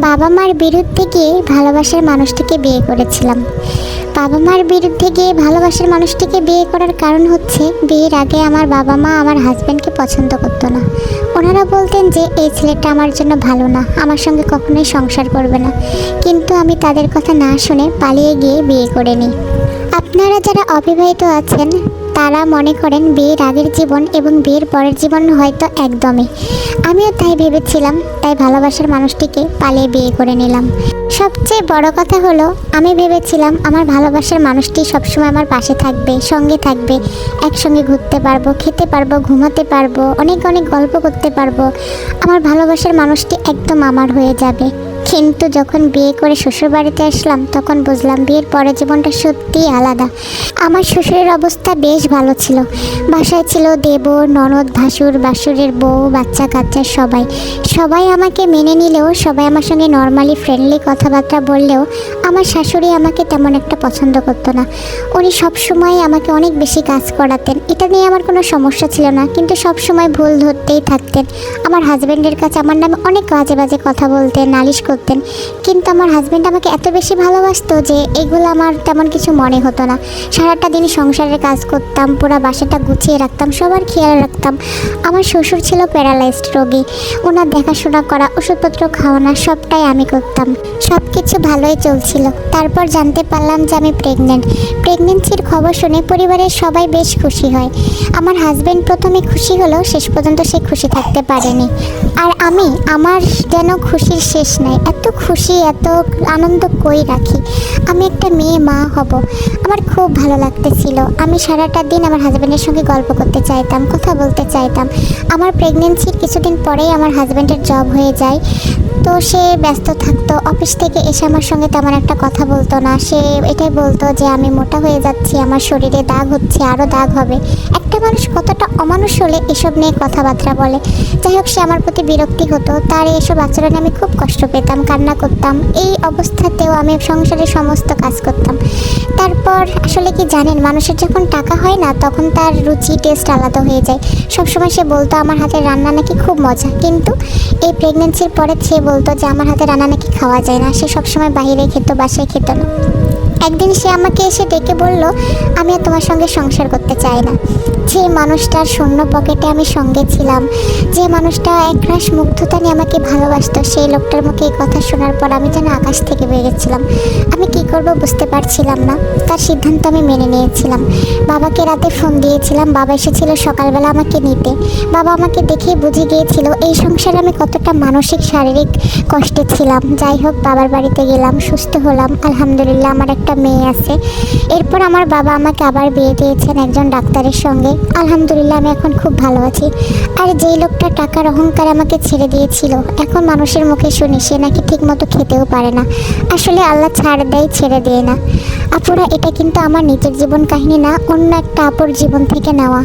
বাবা মার বিরুদ্ধে গিয়ে ভালোবাসার মানুষটিকে বিয়ে করেছিলাম। বাবা মার বিরুদ্ধে গিয়ে ভালোবাসার মানুষটিকে বিয়ে করার কারণ হচ্ছে বিয়ের আগে আমার বাবা মা আমার হাজব্যান্ডকে পছন্দ করতো না। ওনারা বলতেন যে, এই ছেলেটা আমার জন্য ভালো না, আমার সঙ্গে কখনোই সংসার করবে না। কিন্তু আমি তাদের কথা না শুনে পালিয়ে গিয়ে বিয়ে করে নিই। আপনারা যারা অবিবাহিত আছেন তারা মনে করেন বিয়ের আগের জীবন এবং বিয়ের পরের জীবন হয়তো একদমই। আমিও তাই ভেবেছিলাম, তাই ভালোবাসার মানুষটিকে পালিয়ে বিয়ে করে নিলাম। সবচেয়ে বড় কথা হলো, আমি ভেবেছিলাম আমার ভালোবাসার মানুষটি সবসময় আমার পাশে থাকবে, সঙ্গে থাকবে, একসঙ্গে ঘুরতে পারব, খেতে পারব, ঘুমাতে পারব, অনেক অনেক গল্প করতে পারব। আমার ভালোবাসার মানুষটি একদম আমার হয়ে যাবে। কিন্তু যখন বিয়ে করে শ্বশুর বাড়িতে আসলাম, তখন বুঝলাম বিয়ের পরের জীবনটা সত্যিই আলাদা। আমার শ্বশুরের অবস্থা বেশ ভালো ছিল। বাসায় ছিল দেবর, ননদ, ভাসুর, বাসুরের বউ, বাচ্চা কাচ্চা সবাই। সবাই আমাকে মেনে নিলেও, সবাই আমার সঙ্গে নর্মালি ফ্রেন্ডলি কথাবার্তা বললেও, আমার শাশুড়ি আমাকে তেমন একটা পছন্দ করতো না। উনি সবসময় আমাকে অনেক বেশি কাজ করাতেন। এটা নিয়ে আমার কোনো সমস্যা ছিল না, কিন্তু সব সময় ভুল ধরতেই থাকতেন। আমার হাজব্যান্ডের কাছে আমার নামে অনেক বাজে বাজে কথা বলতেন, নালিশ করতেন। কিন্তু আমার হাজব্যান্ড আমাকে এত বেশি ভালোবাসতো যে, এগুলো আমার তেমন কিছু মনে হতো না। সারাটা দিন সংসারের কাজ করতাম, পুরো বাসাটা গুছিয়ে রাখতাম, সবার খেয়াল রাখতাম। আমার শ্বশুর ছিল প্যারালাইজড রোগী ওনার দেখাশোনা করা, ওষুধপত্র খাওয়ানো, সবটাই আমি করতাম। সব কিছু ভালোই চলছিল। তারপর জানতে পারলাম যে আমি প্রেগনেন্ট প্রেগনেন্সির খবর শুনে পরিবারের সবাই বেশ খুশি হয়। আমার হাজব্যান্ড প্রথমে খুশি হলেও শেষ পর্যন্ত সে খুশি থাকতে পারেনি। আর আমি, আমার যেন খুশির শেষ নাই। এত খুশি, এত আনন্দ কই রাখি? আমি একটা মেয়ে, মা হব। আমার খুব ভালো লাগতেছিল। আমি সারাটা দিন আমার হাজব্যান্ডের সঙ্গে গল্প করতে চাইতাম, কথা বলতে চাইতাম। আমার প্রেগনেন্সির কিছুদিন পরেই আমার হাজব্যান্ডের জব হয়ে যায়। তো সে ব্যস্ত থাকতো অফিস থেকে এসে আমার সঙ্গে তেমন একটা কথা বলতো না। সে এটাই বলতো যে, আমি মোটা হয়ে যাচ্ছি, আমার শরীরে দাগ হচ্ছে আরও দাগ হবে। একটা মানুষ কতটা অমানুষ হলে এসব নিয়ে কথাবার্তা বলে। যাই হোক, সে আমার প্রতি বিরক্তি হতো। তার এসব আচরণে আমি খুব কষ্ট পেতাম, কান্না করতাম। এই অবস্থাতেও আমি সংসারের সমস্ত কাজ করতাম। তারপর আসলে কি জানেন, মানুষের যখন টাকা হয় না, তখন তার রুচি টেস্ট আলাদা হয়ে যায়। সবসময় সে বলতো, আমার হাতের রান্না নাকি খুব মজা। কিন্তু এই প্রেগনেন্সির পরে সে বলতো যে, আমার হাতে রান্না নাকি খাওয়া যায় না। সে সবসময় বাইরে খেত, বাসায় খেত না। একদিন সে আমাকে এসে ডেকে বলল, আমি আর তোমার সঙ্গে সংসার করতে চাই না। যে মানুষটার শূন্য পকেটে আমি সঙ্গে ছিলাম, যে মানুষটা একরাশ মুগ্ধতা নিয়ে আমাকে ভালোবাসতো, সেই লোকটার মুখে এই কথা শোনার পর আমি যেন আকাশ থেকে বেরিয়েছিলাম আমি কি করব বুঝতে পারছিলাম না। তার সিদ্ধান্ত আমি মেনে নিয়েছিলাম। বাবাকে রাতে ফোন দিয়েছিলাম, বাবা এসেছিল সকালবেলা আমাকে নিতে। বাবা আমাকে দেখে বুঝে গিয়েছিল, এই সংসারে আমি কতটা মানসিক, শারীরিক কষ্টে ছিলাম। যাই হোক, বাবার বাড়িতে গেলাম, সুস্থ হলাম, আলহামদুলিল্লাহ আমার একটা মেয়ে আছে। এরপর আমার বাবা আমাকে আবার বিয়ে দিয়েছেন একজন ডাক্তারের সঙ্গে। আলহামদুলিল্লাহ, আমি এখন খুব ভালো আছি। আর যেই লোকটা টাকার অহংকার আমাকে ছেড়ে দিয়েছিল, এখন মানুষের মুখে শুনি সে নাকি ঠিকমতো খেতেও পারে না। আসলে আল্লাহ ছাড় দেয়, ছেড়ে দেয় না। আপুরা, এটা কিন্তু আমার নিজের জীবন কাহিনী না, অন্য একটা আপুর জীবন থেকে নেওয়া।